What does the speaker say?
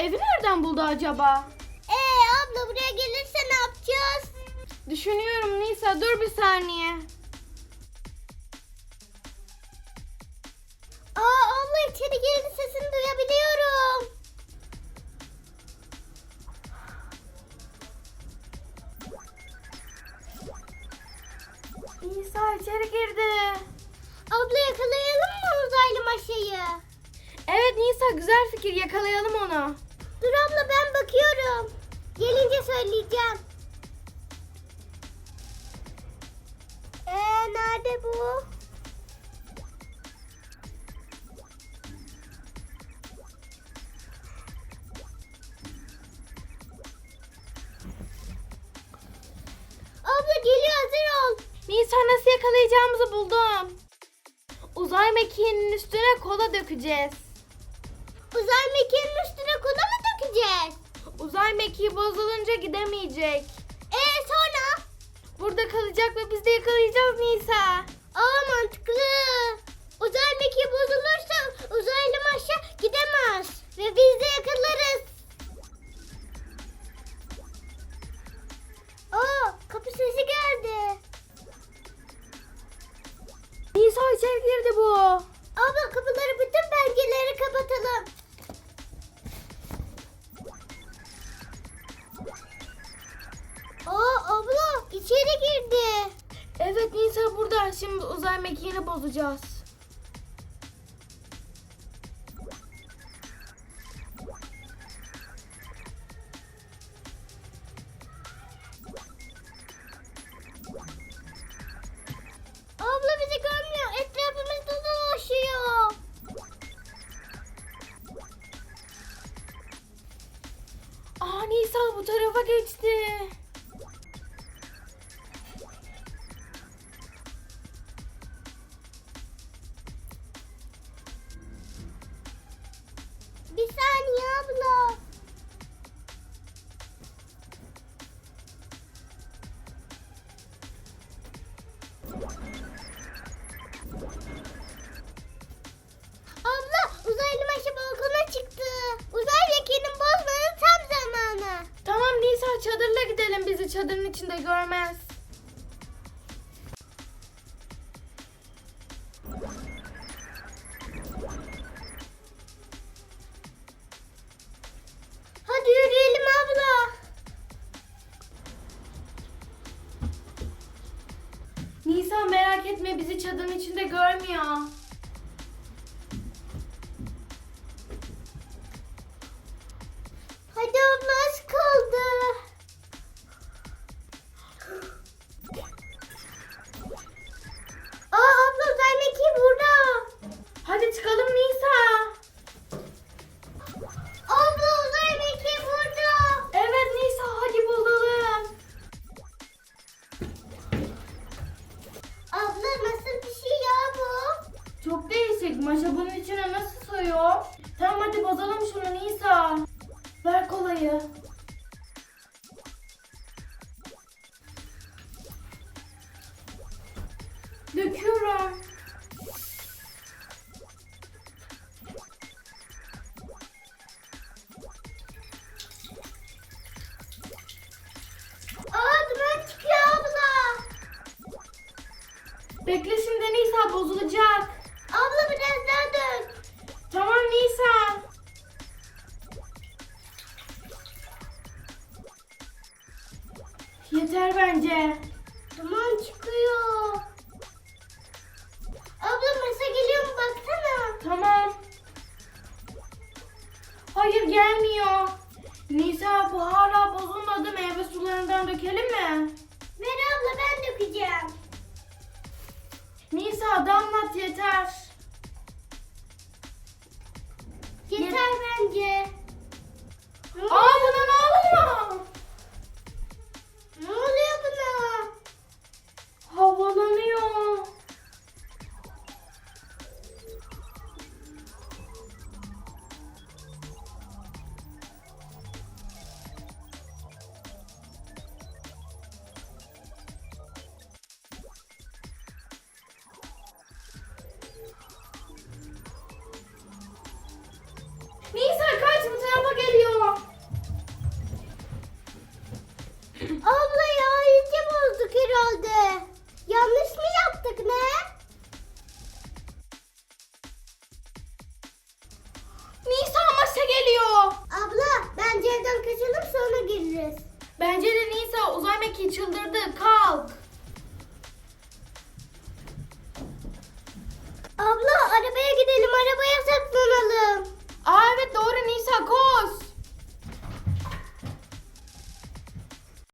evi nereden buldu acaba? Ee abla buraya gelirse ne yapacağız? Düşünüyorum Nisa dur bir saniye. Aa Evet Nisa güzel fikir yakalayalım onu. Dur abla ben bakıyorum. Gelince söyleyeceğim. Ee nerede bu? Abla geliyor hazır ol. Nisa nasıl yakalayacağımızı buldum. Uzay mekiğinin üstüne kola dökeceğiz. Uzay mekiğinin üstüne kola mı dökeceğiz? Uzay mekiği bozulunca gidemeyecek. Ee sonra? Burada kalacak ve biz de yakalayacağız Nisa. Aa mantıklı. Uzay mekiği bozulursa uzaylı maşa gidemez. Ve biz de yakalarız. Aa kapı sesi geldi. Nisa içeri girdi bu. Abla kapıları bütün pencereleri kapatalım. Şimdi uzay mekiğini bozacağız. Abla bizi görmüyor. Etrafımızda dolaşıyor. Aa Nisa bu tarafa geçti. Çadırın içinde görmez. Hadi yürüyelim abla. Nisa merak etme bizi çadırın içinde görmüyor. Hadi abla Hadi çıkalım Nisa. Abla uzay mekiği burada. Evet Nisa hadi bulalım. Abla nasıl bir şey ya bu? Çok değişik. Maşa bunun içine nasıl sığıyor? Tamam hadi bozalım şunu Nisa. Ver kolayı. Döküyorum. Bozulacak. Abla biraz daha dök. Tamam Nisa. Yeter bence. Duman çıkıyor. Abla masa geliyor mu baksana. Tamam. Hayır gelmiyor. Nisa bu hala bozulmadı. Meyve sularından dökelim mi? Nisa damlat yeter. Yeter bence. Aa Nisa maça geliyor. Abla bence evden kaçalım sonra gireriz. Bence de Nisa uzay mekiği çıldırdı. Kalk. Abla arabaya gidelim arabaya saklanalım. Aa evet doğru Nisa koş.